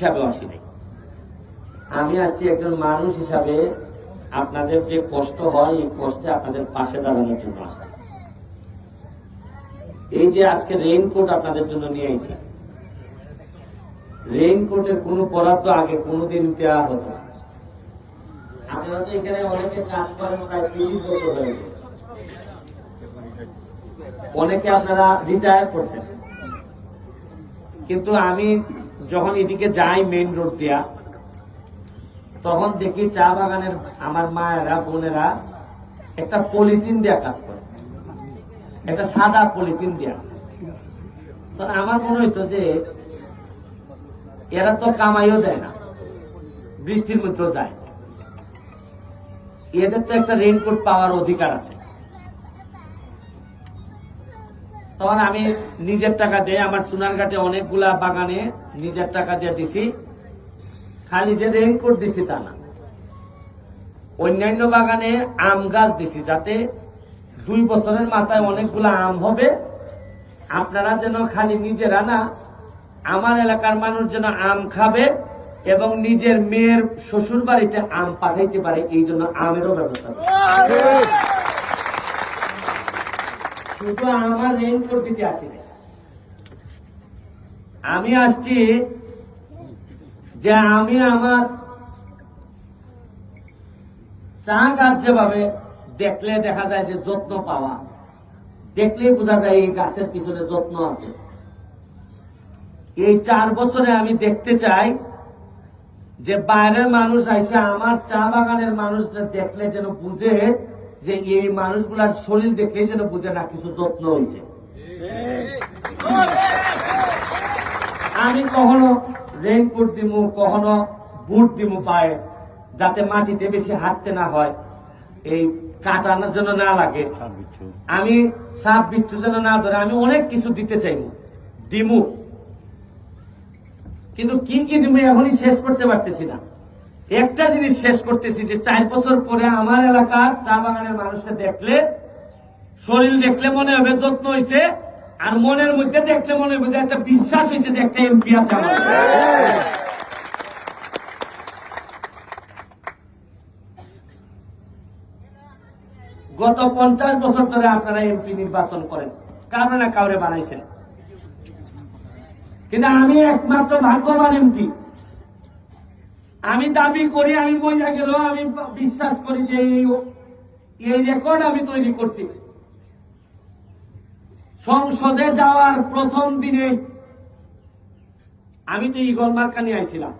হিসাবেও আসি নাই। আমি আসছি একজন মানুষ হিসাবে আপনাদের যে কষ্ট হয়, এই কষ্টে আপনাদের পাশে দাঁড়ানোর জন্য আসছি। এই যে আজকে রেইনকোট আপনাদের জন্য নিয়ে আইছি। রেইনকোটের কোনো বরাদ্দ আগে কোনোদিন দেওয়া হতো না। আপনারা তো এখানে অনেকে কাজ করেন অনেকে আপনারা রিটায়ার করছেন। কিন্তু আমি যখন এদিকে যাই মেইন রোড দিয়া, তখন দেখি চা বাগানের আমার মায়েরা, বোনেরা একটা পলিথিন দেয়া কাজ করে। একটা সাদা পলিথিন দেয়া। তখন আমার মনে হইতো যে এরা তো কামাইও দেয় না, বৃষ্টির মধ্যেও যায়। এদের তো একটা রেইনকোট পাওয়ার অধিকার আছে। তখন আমি নিজের টাকা দিয়ে আমার সোনার সোনারঘাটে অনেকগুলা বাগানে নিজের টাকা দিয়ে দিছি। খালি যে রেইনকোট দিছি তা না। অন্যান্য বাগানে আম গাছ দিছি যাতে দুই বছরের মাথায় অনেকগুলা আম হবে। আপনারা যেন খালি নিজেরা না, আমার এলাকার মানুষ যেন আম খাবে এবং নিজের মেয়ের শ্বশুর বাড়িতে আম পাঠাইতে পারে, এই জন্য আমেরও ব্যবস্থা। শুধু আমার রেইনকোট দিতে আসি আমি আসছি যে আমি আমার চা গাছ যেভাবে দেখলে দেখা যায় যে যত্ন পাওয়া, দেখলেই বোঝা যায় এই গাছের পিছনে যত্ন আছে। এই চার বছরে আমি দেখতে চাই যে বাইরের মানুষ আইসে, আমার চা বাগানের মানুষরা দেখলে যেন বুঝে যে এই মানুষগুলার শরীর দেখে যেন বুঝে না কিছু যত্ন হয়েছে। আমি কখনো রেনকোট দিমু কখনো বুট দিমু পায়ে যাতে মাটিতে বেশি হাঁটতে না হয়। এই কাটানোর জন্য না লাগে। আমি সাপ বিচ্ছু যেন না ধরে আমি অনেক কিছু দিতে চাইব দিমু। কিন্তু কি কি দিমু এখনই শেষ করতে পারতেছি না। একটা জিনিস শেষ করতেছি যে চার বছর পরে আমার এলাকার চা বাগানের মানুষটা দেখলে, শরীর দেখলে মনে হবে যত্ন হয়েছে আর মনের মধ্যে দেখলে মনে হবে যে একটা বিশ্বাস হয়েছে যে একটা এমপি আছে গত পঞ্চাশ বছর ধরে আপনারা এমপি নির্বাচন করেন কারও না কাউরে বানাইছেন। কিন্তু আমি একমাত্র ভাগ্যবান এমপি আমি দাবি করি, আমি মজা গেল আমি বিশ্বাস করি যে এই রেকর্ড আমি তৈরি করছি। সংসদে যাওয়ার প্রথম দিনে আমি তো ইগল মার্কানি আইছিলাম।